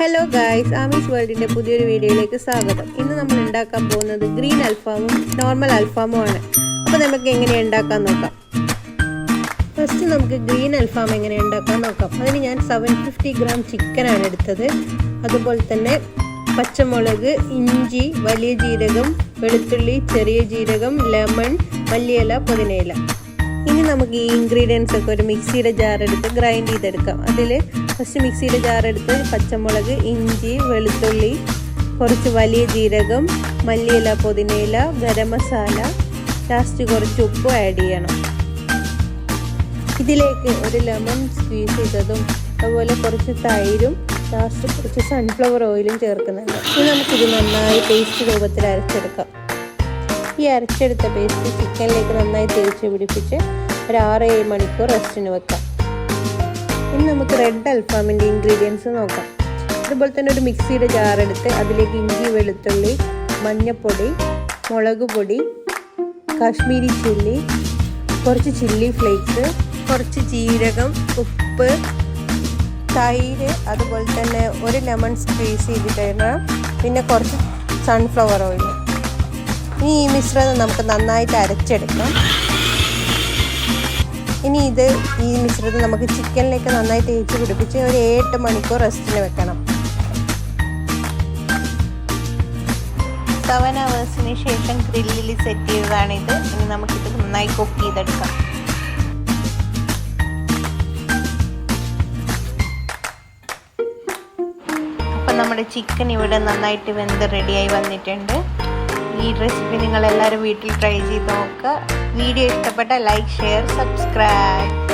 Hello guys Ami's വേൾഡിന്റെ പുതിയൊരു വീഡിയോയിലേക്ക് സ്വാഗതം. ഇന്ന് നമ്മൾ ഉണ്ടാക്കാൻ പോകുന്നത് ഗ്രീൻ അൽഫാമും നോർമൽ അൽഫാമും ആണ്. അപ്പോൾ നമുക്ക് എങ്ങനെ ഉണ്ടാക്കാൻ നോക്കാം? ഫസ്റ്റ് നമുക്ക് ഗ്രീൻ അൽഫാം എങ്ങനെ ഉണ്ടാക്കാൻ നോക്കാം. അതിന് ഞാൻ സെവൻ ഫിഫ്റ്റി ഗ്രാം ചിക്കനാണ് എടുത്തത്. അതുപോലെ തന്നെ പച്ചമുളക് ഇഞ്ചി വലിയ ജീരകം വെളുത്തുള്ളി ചെറിയ ജീരകം ലെമൺ മല്ലിയില പുതിനയില. ഇനി നമുക്ക് ഈ ഇൻഗ്രീഡിയൻസ് ഒക്കെ ഒരു മിക്സിയുടെ ജാർ എടുത്ത് ഗ്രൈൻഡ് ചെയ്തെടുക്കാം. അതിൽ ഫസ്റ്റ് മിക്സിയുടെ ജാറെടുത്ത് പച്ചമുളക് ഇഞ്ചി വെളുത്തുള്ളി കുറച്ച് വലിയ ജീരകം മല്ലിയില പുതിനയില ഗരം മസാല ലാസ്റ്റ് കുറച്ച് ഉപ്പ് ആഡ് ചെയ്യണം. ഇതിലേക്ക് ഒരു ലെമൺ സ്ക്വീസ് ചെയ്തതും അതുപോലെ കുറച്ച് തൈരും ലാസ്റ്റ് കുറച്ച് സൺഫ്ലവർ ഓയിലും ചേർക്കുന്നുണ്ട്. ഇനി നമുക്കിത് നന്നായി പേസ്റ്റ് രൂപത്തിൽ അരച്ചെടുക്കാം. ഈ അരച്ചെടുത്ത പേസ്റ്റ് ചിക്കനിലേക്ക് നന്നായി തേച്ച് പിടിപ്പിച്ച് ഒരു മണിക്കൂർ റെസ്റ്റിന് വെക്കാം. ഇനി നമുക്ക് റെഡ് അൽഫാമിന്റെ ഇൻഗ്രീഡിയൻസ് നോക്കാം. അതുപോലെ തന്നെ ഒരു മിക്സിയുടെ ജാറെടുത്ത് അതിലേക്ക് ഇഞ്ചി വെളുത്തുള്ളി മഞ്ഞൾപ്പൊടി മുളക് പൊടി കാശ്മീരി ചില്ലി കുറച്ച് ചില്ലി ഫ്ലേക്സ് കുറച്ച് ജീരകം ഉപ്പ് തൈര് അതുപോലെ തന്നെ ഒരു ലെമൺ സ്ക്വീസ് ചെയ്തിട്ട് പിന്നെ കുറച്ച് സൺഫ്ലവർ ഓയിൽ ഇനി ഈ മിശ്രിതം നമുക്ക് നന്നായിട്ട് അരച്ചെടുക്കാം. ഇനി ഇത് ഈ മിശ്രിതം നമുക്ക് ചിക്കനിലേക്ക് നന്നായി തേച്ച് പിടിപ്പിച്ച് ഒരു എട്ട് മണിക്കൂർ റെസ്റ്റിന് വെക്കണം. സെവൻ അവേഴ്സിന് ശേഷം ഗ്രില്ലിൽ സെറ്റ് ചെയ്തതാണിത്. ഇനി നമുക്കിത് നന്നായി കുക്ക് ചെയ്തെടുക്കാം. അപ്പം നമ്മുടെ ചിക്കൻ ഇവിടെ നന്നായിട്ട് വെന്ത് റെഡിയായി വന്നിട്ടുണ്ട്. ഈ റെസിപ്പി നിങ്ങൾ എല്ലാവരും വീട്ടിൽ ട്രൈ ചെയ്ത് നോക്കുക. വീഡിയോ ഇഷ്ടപ്പെട്ട ലൈക്ക് ഷെയർ സബ്സ്ക്രൈബ്